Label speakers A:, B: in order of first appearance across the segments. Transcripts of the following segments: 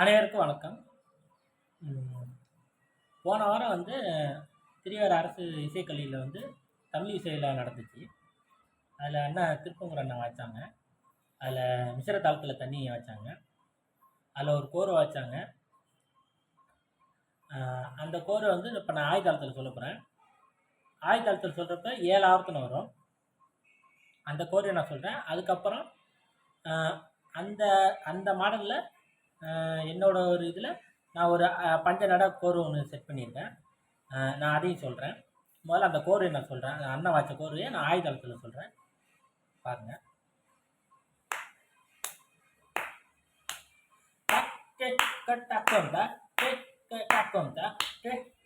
A: அனைவருக்கும் வணக்கம். போன வாரம் வந்து திருவாரூர் அரசு இசைக்கல்வியில் வந்து தமிழ் இசை விழா நடந்துச்சு. அதில் அண்ணா திருப்பங்குற அண்ணா வாய்ச்சாங்க. அதில் மிசிற தாளத்தில் தண்ணி வாய்ச்சாங்க. அதில் ஒரு கோரை வாய்ச்சாங்க. அந்த கோரை வந்து இப்போ நான் ஆயுதாளத்தில் சொல்ல போகிறேன் ஆயுதாளத்தில் சொல்கிறப்ப ஏழு ஆவர்த்தனை வரும். அந்த கோரையை நான் சொல்கிறேன் அதுக்கப்புறம் அந்த அந்த மாடலில் என்னோட ஒரு இதில் நான் ஒரு பஞ்ச பஞ்சநட கோர் ஒன்று செட் பண்ணியிருக்கேன் நான் அதையும் சொல்கிறேன் முதல்ல அந்த கோர் நான் சொல்கிறேன் அண்ணன் வாய்ச்ச கோர்வையை நான் ஆயுதளத்தில் சொல்கிறேன் பாருங்கள் கட்டாக்கம் தான் கட்டாக்கம் தான்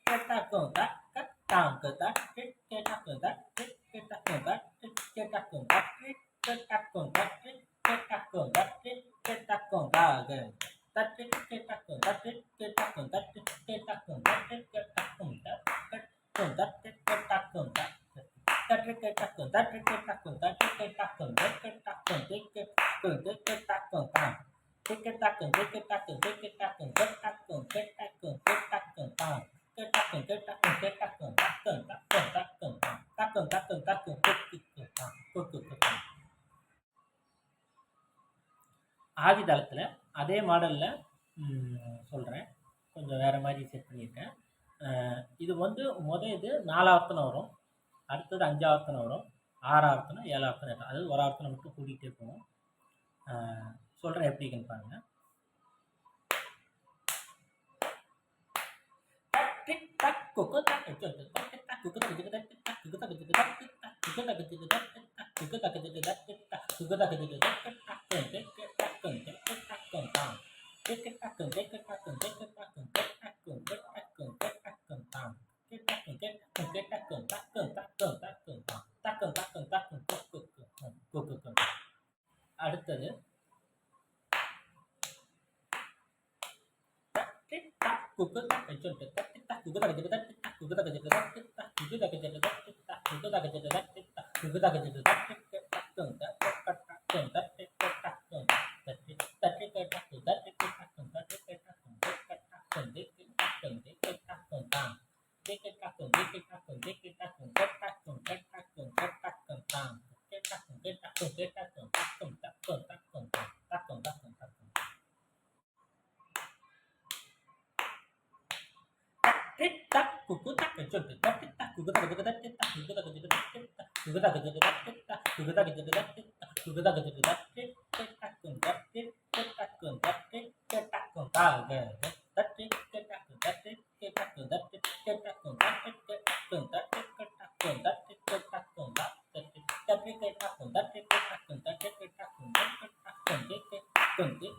A: கட்டாக்கம் தான் கட்டாங்க தான் கட்டாக்கம் தான் கட்டாக்கம் தான் கட்டாக்கம் தான் கட்டாக்கம் தான் கட்டாக்கம் தான் கட்டாக்கம் தான் ஆதிதளத்தில் அதே மாடலில் சொல்கிறேன் கொஞ்சம் வேறு மாதிரி செட் பண்ணியிருக்கேன். இது வந்து மொதல் இது நாலாவத்தனை வரும். அடுத்தது அஞ்சாவத்தனை வரும். ஆறாவர்த்தனம் ஏழாவத்தனம் எட்டாம் அதாவது ஒரு ஆர்த்தனை மட்டும் கூட்டிகிட்டே போகும். சொல்கிறேன் எப்படின்னு பாருங்கள் kết kết ác cường kết kết ác cường kết kết ác cường kết ác cường kết ác cường kết ác cường tàng kết ác cường kết cường kết ác cường tác cường tác cường tác cường tàng tác cường tác cường tác cường cực cực cực cực cực cực அடுத்தது அப்படின்னு சொல்லிட்டு தட்டு தக்கு தகஜது தட்டு தக்கு தகஜது தட்டு தக்கு தகஜது தட்டு தக்கு தகஜது தட்டு தக்கு தகஜது தட்டு தக்கு தகஜது தட்டு தக்கு தகஜது தட்டு Good. cần tiết tắc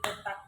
A: cần tắc